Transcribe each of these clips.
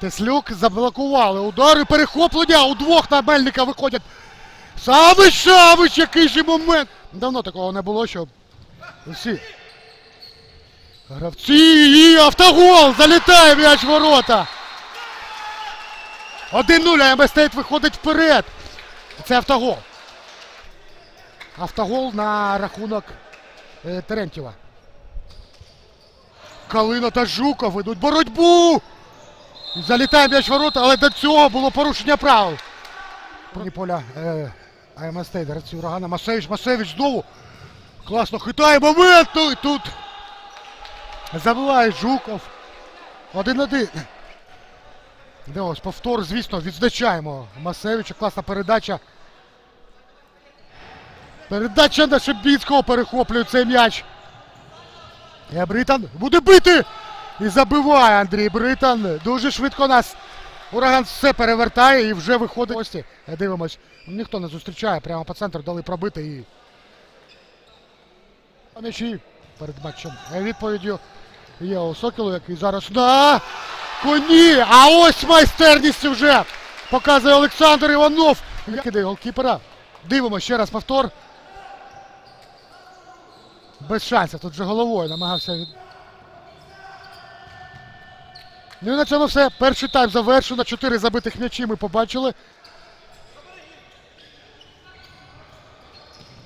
Теслюк заблокували удари, перехоплення, у двох на Мельника виходять. Савич, Савич, який же момент! Давно такого не було, щоб всі. Гравці і автогол! Залітає м'яч ворота! 1-0, а Стейт виходить вперед. Це автогол. Автогол на рахунок е, Терентьєва. Калина та Жуков ведуть боротьбу! Залітає м'яч в ворота, але до цього було порушення правил. Поля е, АМС гравці урагана. Масевич, Масевич знову. Класно хитає момент. Ну і тут забиває Жуков. Один-один. Де ось повтор, звісно, відзначаємо Масевича. Класна передача. Передача на Шебіцького перехоплює цей м'яч. Британ буде бити! І забиває Андрій Британ. Дуже швидко нас. Ураган все перевертає і вже виходить. Ось дивимось. Ніхто не зустрічає. Прямо по центру дали пробити і. М'ячі перед матчем. Е, Відповіддю є у Сокілу, який зараз на коні. А ось майстерність вже показує Олександр Іванов. Кидає голкіпера. Дивимося ще раз повтор. Без шансів. Тут вже головою намагався від. Ну і на цьому все. Перший тайм завершено. Чотири забитих м'ячі ми побачили.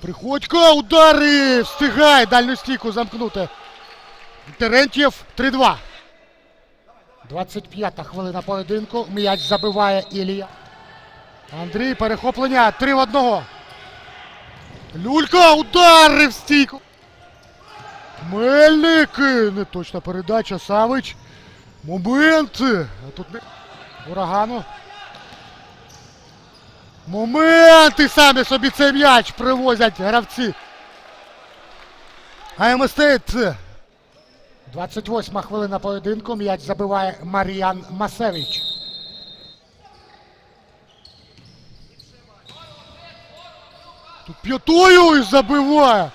Приходько, удари! Встигає дальню стійку замкнути. Терентьєв 3-2. 25-та хвилина поєдинку. М'яч забиває Ілія. Андрій, перехоплення. 3 в 1. Люлька, удари в стійку. Мельник. Неточна передача. Савич. Момент. А тут. Урагану. Моменти самі собі цей м'яч привозять гравці. АМ Стейт. 28 хвилина поєдинку. М'яч забиває Мар'ян Масевич. Тут п'ятою і забиває.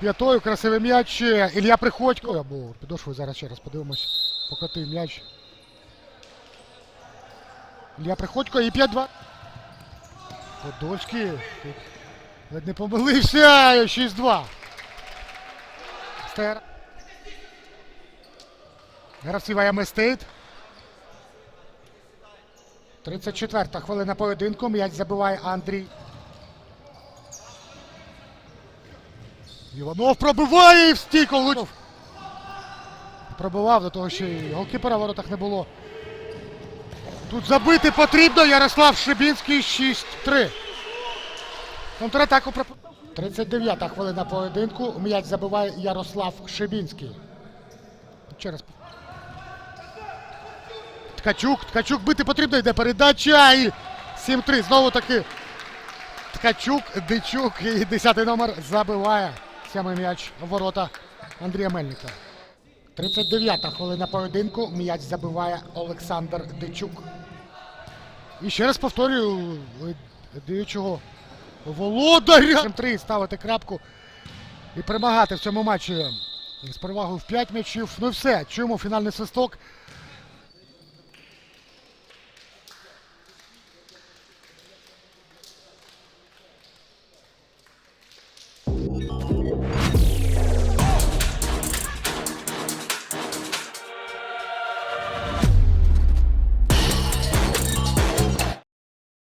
П'ятою красивий м'яч. Ілля Приходько. Або підошвою зараз ще раз подивимось. Покотив м'яч. Ілля Приходько і 5-2. Подольський. Ледь не помилився. 6-2. Стер. Гравці АМ Стейт. 34-та хвилина поєдинку. М'яч забиває Андрій. Іванов пробиває і в стійку. Пробивав до того, що і голкіпера в воротах не було. Тут забити потрібно. Ярослав Шибінський 6-3. Контратаку проп... 39-та хвилина поєдинку. М'яч забиває Ярослав Шибінський. Через. Ткачук. Ткачук бити потрібно. Йде передача. І 7-3. Знову таки. Ткачук, Дичук і 10-й номер забиває. Сьомий м'яч ворота Андрія Мельника. 39-та хвилина поєдинку. М'яч забиває Олександр Дичук. І ще раз повторюю, діючого володаря. 3 ставити крапку і перемагати в цьому матчі з перевагою в 5 м'ячів. Ну і все. Чуємо фінальний свисток.